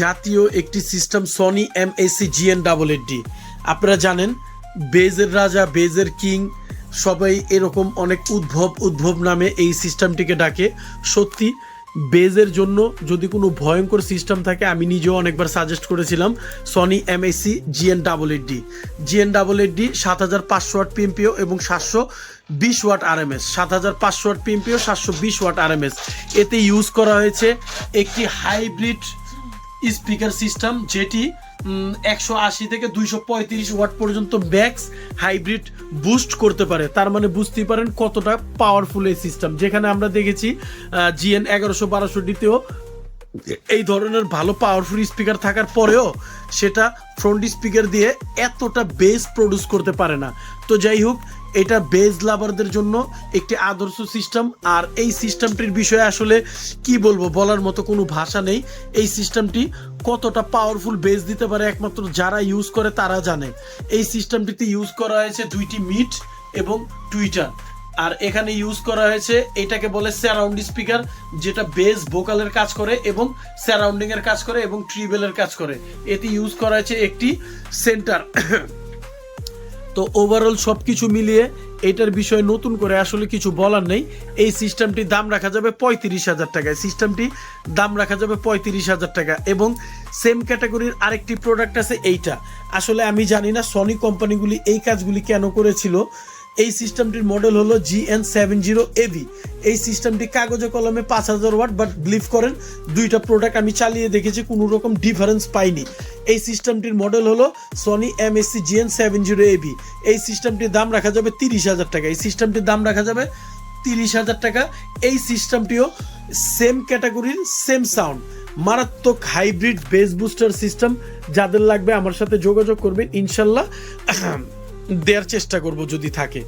জাতীয় একটি system Sony M AC GN double D আপনারা জানেন বেজের রাজা বেজের কিং সবাই এরকম অনেক উদ্ভব উদ্ভব নামে এই সিস্টেমটিকে ডাকে। সত্যি বেজের জন্য যদি কোনো ভয়ঙ্কর সিস্টেম থাকে, আমি নিজেও অনেকবার সাজেস্ট করেছিলাম Sony M AC GN double eight D GN double eight D সাত হাজার পাঁচশো ওয়াট পিএমপিও এবং সাতশো বিশ ওয়াট আর আরএমএস সাত হাজার পাঁচশো ওয়াট পিএমপিও সাতশো বিশ ওয়াট আর আরএমএস এতে ইউজ করা হয়েছে একটি হাইব্রিড স্পিকার সিস্টেম যেটি একশো আশি থেকে দুইশো পঁয়ত্রিশ ওয়াট পর্যন্ত ব্যাক্স হাইব্রিড বুস্ট করতে পারে। তার মানে বুঝতেই পারেন কতটা পাওয়ারফুল এই সিস্টেম যেখানে আমরা দেখেছি জিএন এগারোশো বারোশো ডিতেও এই ধরনের ভালো পাওয়ারফুল স্পিকার থাকার পরেও সেটা ফ্রন্ট স্পিকার দিয়ে এতটা বেস প্রডিউস করতে পারে না। তো যাই হোক এটা বেজ লাভারদের জন্য একটি আদর্শ সিস্টেম আর এই সিস্টেমটির বিষয়ে আসলে কি বলব বলার মতো কোনো ভাষা নেই। এই সিস্টেমটি কতটা পাওয়ারফুল বেজ দিতে পারে একমাত্র যারা ইউজ করে তারা জানে। এই সিস্টেমটিতে ইউজ করা হয়েছে দুইটি মিট এবং টুইটার আর এখানে ইউজ করা হয়েছে এটাকে বলে স্যারাউন্ড স্পিকার যেটা বেস ভোকালের কাজ করে এবং সারাউন্ডিং এর কাজ করে এবং ট্রিবেলের কাজ করে। এতে ইউজ করা হয়েছে একটি সেন্টার তো ওভারঅল সব কিছু মিলিয়ে এটার বিষয়ে নতুন করে আসলে কিছু বলার নেই। এই সিস্টেমটির দাম রাখা যাবে পঁয়ত্রিশ হাজার টাকায়। সিস্টেমটি দাম রাখা যাবে পঁয়ত্রিশ হাজার টাকা এবং সেম ক্যাটাগরির আরেকটি প্রোডাক্ট আছে এইটা। আসলে আমি জানি না সনি কোম্পানিগুলি এই কাজগুলি কেন করেছিল। এই সিস্টেমটির মডেল হলো G N seven zero AV এই সিস্টেমটি কাগজে কলমে পাঁচ হাজার ওয়াট বাট বিলিভ করেন, দুইটা প্রোডাক্ট আমি চালিয়ে দেখেছি, কোনো রকম ডিফারেন্স পাইনি। এই সিস্টেমটির মডেল হলো Sony M S C GN seven zero AV এই সিস্টেমটির দাম রাখা যাবে তিরিশ হাজার টাকা। এই সিস্টেমটির দাম রাখা যাবে তিরিশ হাজার টাকা। এই সিস্টেমটিও সেম ক্যাটাগরির সেম সাউন্ড মারাত্মক হাইব্রিড বেস বুস্টার সিস্টেম যাদের লাগবে আমার সাথে যোগাযোগ করবেন। ইনশাল্লাহ দেওয়ার চেষ্টা করব যদি থাকে।